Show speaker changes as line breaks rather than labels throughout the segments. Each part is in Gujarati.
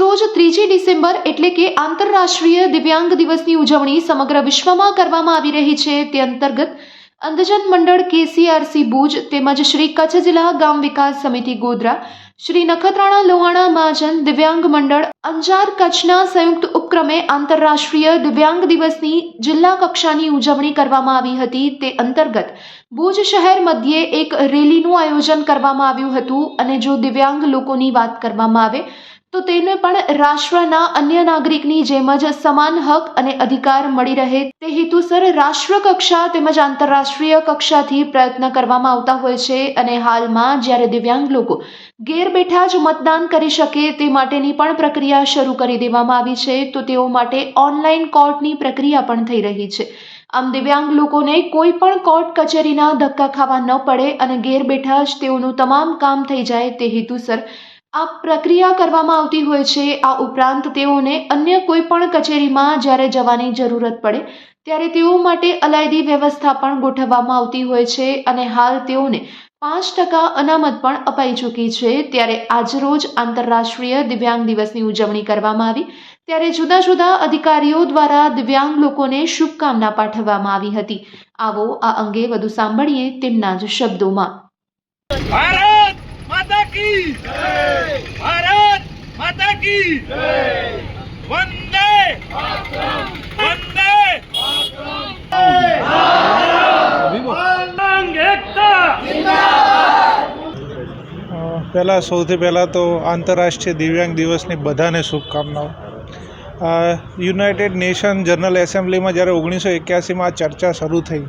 રોજ ત્રીજી ડિસેમ્બર એટલે કે આંતરરાષ્ટ્રીય દિવ્યાંગ દિવસની ઉજવણી સમગ્ર વિશ્વમાં કરવામાં આવી રહી છે. તે અંતર્ગત અંધજન મંડળ કેસીઆરસી ભુજ તેમજ શ્રી કચ્છ જિલ્લા ગામ વિકાસ સમિતિ ગોધરા, શ્રી નખત્રાણા લોહાણા મહાજન દિવ્યાંગ મંડળ અંજાર કચ્છના સંયુક્ત ઉપક્રમે આંતરરાષ્ટ્રીય દિવ્યાંગ દિવસની જિલ્લા કક્ષાની ઉજવણી કરવામાં આવી હતી. તે અંતર્ગત ભુજ શહેર મધ્યે એક રેલીનું આયોજન કરવામાં આવ્યું હતું અને જો દિવ્યાંગ લોકોની વાત કરવામાં આવે તો તેને પણ રાષ્ટ્રના અન્ય નાગરિકની જેમ જ સમાન હક અને અધિકાર મળી રહે. તે હેતુસર રાષ્ટ્ર કક્ષા તેમજ આંતરરાષ્ટ્રીય કક્ષાથી પ્રયત્ન કરવામાં આવતા હોય છે અને હાલમાં જ્યારે દિવ્યાંગ લોકો ઘેર બેઠા જ મતદાન કરી શકે તે માટેની પણ પ્રક્રિયા શરૂ કરી દેવામાં આવી છે, તો તેઓ માટે ઓનલાઈન કોર્ટની પ્રક્રિયા પણ થઈ રહી છે. આમ દિવ્યાંગ લોકોને કોઈ પણ કોર્ટ કચેરીના ધક્કા ખાવા ન પડે અને ઘેર બેઠા જ તેઓનું તમામ કામ થઈ જાય તે હેતુસર આ પ્રક્રિયા કરવામાં આવતી હોય છે. આ ઉપરાંત તેઓને અન્ય કોઈ પણ કચેરીમાં જ્યારે જવાની જરૂરત પડે, ત્યારે તેઓ માટે અલાયદી વ્યવસ્થા પણ ગોઠવવામાં આવતી હોય છે અને હાલ તેઓને પાંચ ટકા અનામત પણ અપાઈ ચૂકી છે. ત્યારે આજરોજ આંતરરાષ્ટ્રીય દિવ્યાંગ દિવસની ઉજવણી કરવામાં આવી. ત્યારે જુદા જુદા અધિકારીઓ દ્વારા દિવ્યાંગ લોકોને શુભકામના પાઠવવામાં આવી હતી. આવો આ અંગે વધુ સાંભળીએ તેમના જ શબ્દોમાં.
કી ભારત માતા કી વંદે વંદે
પહેલાં સૌથી પહેલાં તો આંતરરાષ્ટ્રીય દિવ્યાંગ દિવસની બધાને શુભકામનાઓ. યુનાઇટેડ નેશન જનરલ એસેમ્બલીમાં જ્યારે ઓગણીસો એક્યાસીમાં આ ચર્ચા શરૂ થઈ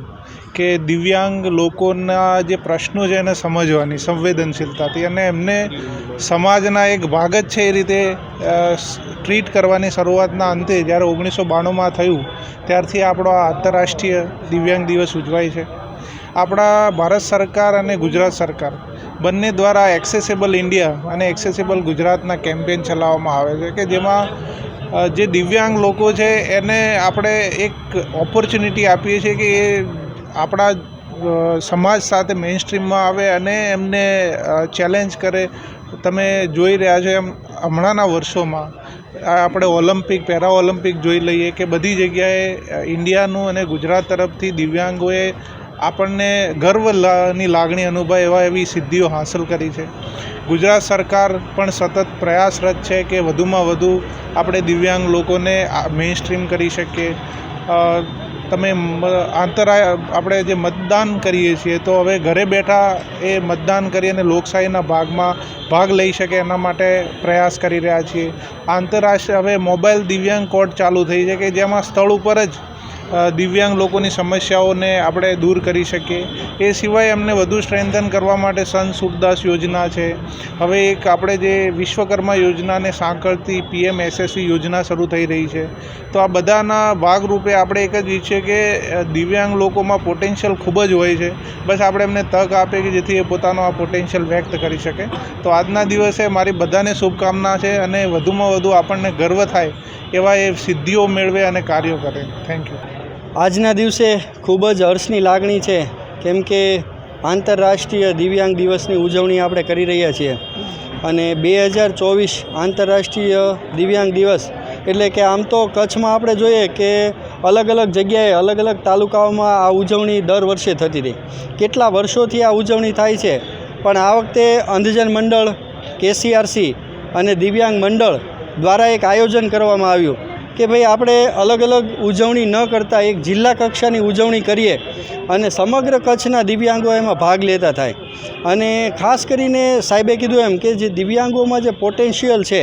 કે દિવ્યાંગ લોકોના જે પ્રશ્નો છે એને સમજવાની સંવેદનશીલતાથી અને એમને સમાજના એક ભાગ જ છે એ રીતે ટ્રીટ કરવાની શરૂઆતના અંતે જ્યારે ઓગણીસો બાણુંમાં થયું, ત્યારથી આપણો આ આંતરરાષ્ટ્રીય દિવ્યાંગ દિવસ ઉજવાય છે. આપણા ભારત સરકાર અને ગુજરાત સરકાર બંને દ્વારા એક્સેસેબલ ઇન્ડિયા અને એક્સેસેબલ ગુજરાતના કેમ્પેન ચલાવવામાં આવે છે કે જેમાં જે દિવ્યાંગ લોકો છે, એને આપણે એક ઓપોર્ચ્યુનિટી આપીએ છીએ કે એ આપણા સમાજ સાથે મેઇન સ્ટ્રીમમાં આવે અને એમને ચેલેન્જ કરે. તમે જોઈ રહ્યા છો એમ હમણાંના વર્ષોમાં આપણે ઓલિમ્પિક પેરા ઓલિમ્પિક જોઈ લઈએ કે બધી જગ્યાએ ઇન્ડિયાનું અને ગુજરાત તરફથી દિવ્યાંગોએ આપણને ગર્વ લા- લાગણી અનુભવે એવા એવી સિદ્ધિઓ હાંસલ કરી છે. ગુજરાત સરકાર પણ સતત પ્રયાસરત છે કે વધુમાં વધુ આપણે દિવ્યાંગ લોકોને મેઇન સ્ટ્રીમ કરી શકીએ. તમે આંતરરાય આપણે જે મતદાન કરીએ છીએ તો હવે ઘરે બેઠા એ મતદાન કરી અને લોકશાહીના ભાગમાં ભાગ લઈ શકે એના માટે પ્રયાસ કરી રહ્યા છીએ. આંતરરાષ્ટ્રીય, હવે મોબાઈલ દિવ્યાંગ કોર્ટ ચાલુ થઈ છે કે જેમાં સ્થળ ઉપર જ દિવ્યાંગ લોકોની સમસ્યાઓને આપણે દૂર કરી શકીએ. એ સિવાય એમને વધુ સ્ટ્રેન્થન કરવા માટે સંત સુરદાસ યોજના છે. હવે એક આપણે જે વિશ્વકર્મા યોજનાને સાંકળતી પીએમ એસએસસી યોજના શરૂ થઈ રહી છે. તો આ બધાના ભાગરૂપે આપણે એક જ ઈચ્છીએ કે દિવ્યાંગ લોકોમાં પોટેન્શિયલ ખૂબ જ હોય છે. બસ આપણે એમને તક આપે કે જેથી એ પોતાનો આ પોટેન્શિયલ વ્યક્ત કરી શકે. તો આજના દિવસે મારી બધાને શુભકામના છે અને વધુમાં વધુ આપણને ગર્વ થાય એવા એ સિદ્ધિઓ મેળવે અને કાર્યો કરે. Thank you.
આજના દિવસે ખૂબ જ હર્ષની લાગણી છે, કેમ કે આંતરરાષ્ટ્રીય દિવ્યાંગ દિવસની ઉજવણી આપણે કરી રહ્યા છીએ. અને બે હજાર ચોવીસ આંતરરાષ્ટ્રીય દિવ્યાંગ દિવસ, એટલે કે આમ તો કચ્છમાં આપણે જોઈએ કે અલગ અલગ જગ્યાએ અલગ અલગ તાલુકાઓમાં આ ઉજવણી દર વર્ષે થતી રહી. કેટલા વર્ષોથી આ ઉજવણી થાય છે? પણ આ વખતે અંધજન મંડળ, કેસીઆરસી અને દિવ્યાંગ મંડળ દ્વારા એક આયોજન કરવામાં આવ્યું. કે ભાઈ આપણે અલગ અલગ ઉજવણી ન કરતાં એક જિલ્લા કક્ષાની ઉજવણી કરીએ અને સમગ્ર કચ્છના દિવ્યાંગો એમાં ભાગ લેતા થાય. અને ખાસ કરીને સાહેબે કીધું એમ કે જે દિવ્યાંગોમાં જે પોટેન્શિયલ છે,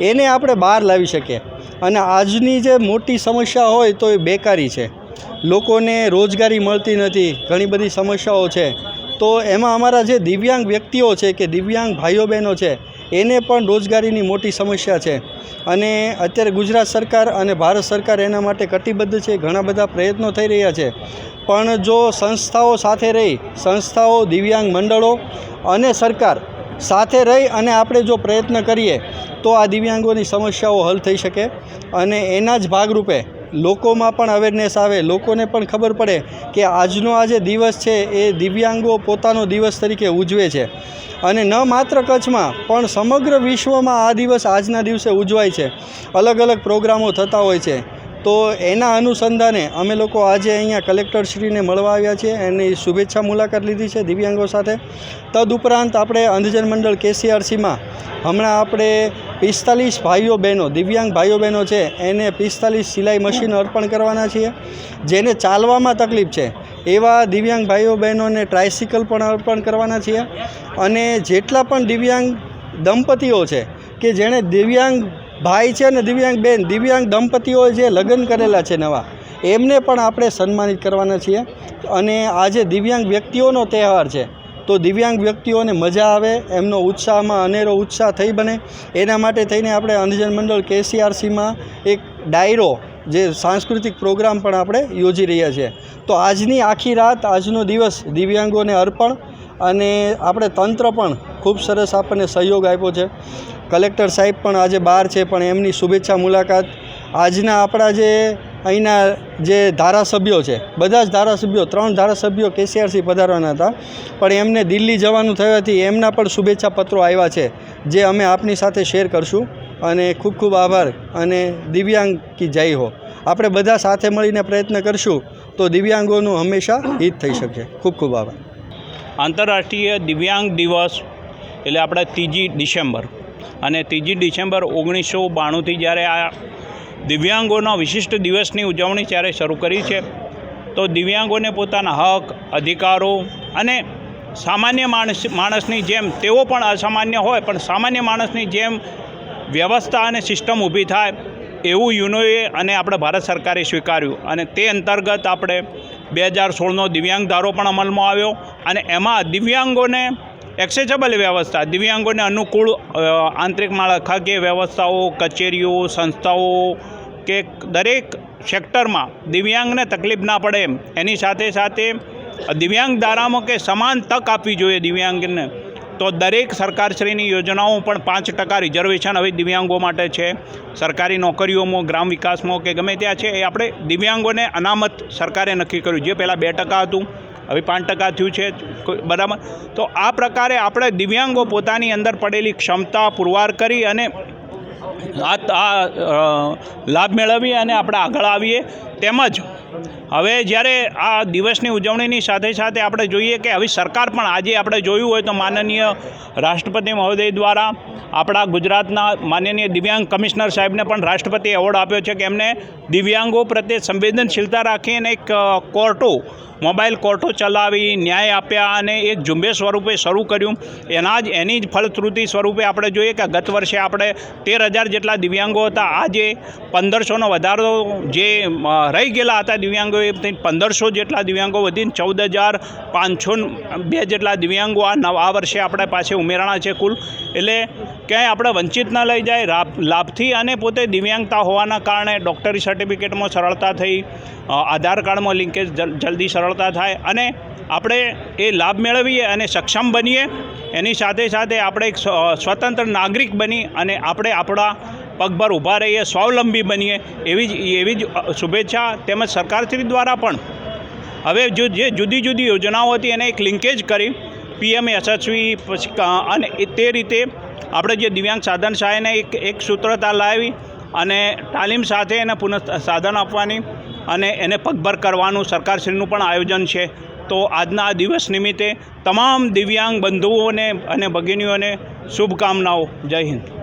એને આપણે બહાર લાવી શકીએ. અને આજની જે મોટી સમસ્યા હોય તો એ બેકારી છે. લોકોને રોજગારી મળતી નથી, ઘણી બધી સમસ્યાઓ છે. તો એમાં અમારા જે દિવ્યાંગ વ્યક્તિઓ છે કે દિવ્યાંગ ભાઈઓ બહેનો છે એને પણ રોજગારીની મોટી સમસ્યા છે. અને અત્યારે ગુજરાત સરકાર અને ભારત સરકાર એના માટે કટિબદ્ધ છે, ઘણા બધા પ્રયત્નો થઈ રહ્યા છે. પણ જો સંસ્થાઓ સાથે રહી, સંસ્થાઓ, દિવ્યાંગ મંડળો અને સરકાર સાથે રહી અને આપણે જો પ્રયત્ન કરીએ, તો આ દિવ્યાંગોની સમસ્યાઓ હલ થઈ શકે અને એના જ ભાગરૂપે લોકોમાં પણ અવેરનેસ આવે, લોકોને પણ ખબર પડે કે આજનો આ જે દિવસ છે, એ દિવ્યાંગો પોતાનો દિવસ તરીકે ઉજવે છે. અને ન માત્ર કચ્છમાં, પણ સમગ્ર વિશ્વમાં આ દિવસ આજના દિવસે ઉજવાય છે. અલગ અલગ પ્રોગ્રામો થતા હોય છે. તો એના અનુસંધાને અમે લોકો આજે અહીંયા કલેક્ટરશ્રીને મળવા આવ્યા છીએ. એની શુભેચ્છા મુલાકાત લીધી છે દિવ્યાંગો સાથે. તદુપરાંત આપણે અંધજન મંડળ કેસીઆરસીમાં હમણાં આપણે પિસ્તાલીસ ભાઈઓ બહેનો, દિવ્યાંગ ભાઈઓ બહેનો છે, એને પિસ્તાલીસ સિલાઈ મશીન અર્પણ કરવાના છીએ. જેને ચાલવામાં તકલીફ છે, એવા દિવ્યાંગ ભાઈઓ બહેનોને ટ્રાયસિકલ પણ અર્પણ કરવાના છીએ. અને જેટલા પણ દિવ્યાંગ દંપતીઓ છે, કે જેણે દિવ્યાંગ ભાઈ છે અને દિવ્યાંગ બેન, દિવ્યાંગ દંપતીઓ જે લગ્ન કરેલા છે નવા, એમને પણ આપણે સન્માનિત કરવાના છીએ. અને આજે દિવ્યાંગ વ્યક્તિઓનો તહેવાર છે, તો દિવ્યાંગ વ્યક્તિઓને મજા આવે, એમનો ઉત્સાહમાં અનેરો ઉત્સાહ થઈ બને. એના માટે થઈને આપણે અંધજન મંડળ કેસીઆરસીમાં એક ડાયરો, જે સાંસ્કૃતિક પ્રોગ્રામ પણ આપણે યોજી રહ્યા છીએ. તો આજની આખી રાત, આજનો દિવસ દિવ્યાંગોને અર્પણ અને આપણે તંત્ર પણ ખૂબ સરસ આપણને સહયોગ આપ્યો છે. કલેક્ટર સાહેબ પણ આજે બહાર છે, પણ એમની શુભેચ્છા મુલાકાત. આજના આપણા જે અહીંના જે ધારાસભ્યો છે, બધા જ ધારાસભ્યો, ત્રણ ધારાસભ્યો કેસીઆરસી પધારવાના હતા. પણ એમને દિલ્હી જવાનું થવાથી એમના પણ શુભેચ્છા પત્રો આવ્યા છે, જે અમે આપની સાથે શેર કરશું. અને ખૂબ ખૂબ આભાર અને દિવ્યાંગ કી જય હો. આપણે બધા સાથે મળીને પ્રયત્ન કરશું તો દિવ્યાંગોનું હંમેશા હિત થઈ શકે. ખૂબ ખૂબ આભાર.
આંતરરાષ્ટ્રીય દિવ્યાંગ દિવસ એટલે આપણે ત્રીજી ડિસેમ્બર. અને ત્રીજી ડિસેમ્બર ઓગણીસો બાણુંથી જ્યારે આ દિવ્યાંગોના વિશિષ્ટ દિવસની ઉજવણી જ્યારે શરૂ કરી છે. તો દિવ્યાંગોને પોતાના હક, અધિકારો અને સામાન્ય માણસ, માણસની જેમ તેઓ પણ અસામાન્ય હોય, પણ સામાન્ય માણસની જેમ વ્યવસ્થા અને સિસ્ટમ ઊભી થાય એવું યુનોએ અને આપણે ભારત સરકારે સ્વીકાર્યું. અને તે અંતર્ગત આપણે બે હજાર સોળનો દિવ્યાંગ ધારો પણ અમલમાં આવ્યો અને એમાં દિવ્યાંગોને એક્સેસેબલ વ્યવસ્થા, દિવ્યાંગોને અનુકૂળ આંતરિક માળખાકીય વ્યવસ્થાઓ, કચેરીઓ, સંસ્થાઓ કે દરેક સેક્ટરમાં દિવ્યાંગને તકલીફ ના પડે એમ. એની સાથે સાથે દિવ્યાંગ ધારામાં કે સમાન તક આપવી જોઈએ દિવ્યાંગને. તો દરેક સરકારશ્રીની યોજનાઓ પણ પાંચ ટકા રિઝર્વેશન હવે દિવ્યાંગો માટે છે. સરકારી નોકરીઓમાં, ગ્રામ વિકાસમાં કે ગમે ત્યાં છે, એ આપણે દિવ્યાંગોને અનામત સરકારે નક્કી કર્યું. જે પહેલાં બે ટકા હતું, હવે પાંચ ટકા થયું છે બરાબર. તો આ પ્રકારે આપણે દિવ્યાંગો પોતાની અંદર પડેલી ક્ષમતા પુરવાર કરી અને આ લાભ મેળવીએ અને આપણે આગળ આવીએ. તેમજ હવે જ્યારે આ દિવસની ઉજવણીની સાથે સાથે આપણે જોઈએ કે હવે સરકાર પણ આજે આપણે જોયું હોય તો માનનીય રાષ્ટ્રપતિ મહોદય દ્વારા આપણા ગુજરાતના માનનીય દિવ્યાંગ કમિશનર સાહેબને પણ રાષ્ટ્રપતિ એવોર્ડ આપ્યો છે કે એમને દિવ્યાંગો પ્રત્યે સંવેદનશીલતા રાખી અને એક કોર્ટો, મોબાઈલ કોર્ટો ચલાવી ન્યાય આપ્યા અને એક ઝુંબેશ સ્વરૂપે શરૂ કર્યું. એના જ, એની જ ફળશ્રુતિ સ્વરૂપે આપણે જોઈએ કે ગત વર્ષે આપણે તેર હજાર જેટલા દિવ્યાંગો હતા. આજે પંદરસોનો વધારો જે રહી ગયેલા હતા દિવ્યાંગો એ થઈને પંદરસો જેટલા દિવ્યાંગો વધીને ચૌદ હજાર પાંચસો બે જેટલા દિવ્યાંગો આ નવા વર્ષે આપણા પાસે ઉમેરાણા છે કુલ. એટલે ક્યાંય આપણે વંચિત ન લઈ જાય લાભથી અને પોતે દિવ્યાંગતા હોવાના કારણે ડૉક્ટરી સર્ટિફિકેટમાં સરળતા થઈ આધાર કાર્ડમાં લિંકેજ જલ્દી સરળતા થાય અને આપણે એ લાભ મેળવીએ અને સક્ષમ બનીએ. એની સાથે સાથે આપણે એક સ્વ- સ્વતંત્ર નાગરિક બની અને આપણે આપણા પગભર ઊભા રહીએ, સ્વાવલંબી બનીએ, એવી જ એવી જ શુભેચ્છા તેમજ સરકારશ્રી દ્વારા પણ. હવે જો જુદી જુદી યોજનાઓ હતી એને એક લિંકેજ કરી પીએમ યશસ્વી પછી અને તે રીતે આપણે જે દિવ્યાંગ સાધન સહાયને એક એક સૂત્રતા લાવી અને તાલીમ સાથે એને પુનઃ, સાધન આપવાની અને એને પગભર કરવાનું સરકારશ્રીનું પણ આયોજન છે. તો આજના આ દિવસ નિમિત્તે તમામ દિવ્યાંગ બંધુઓને અને ભગિનીઓને શુભકામનાઓ. જય હિન્દ.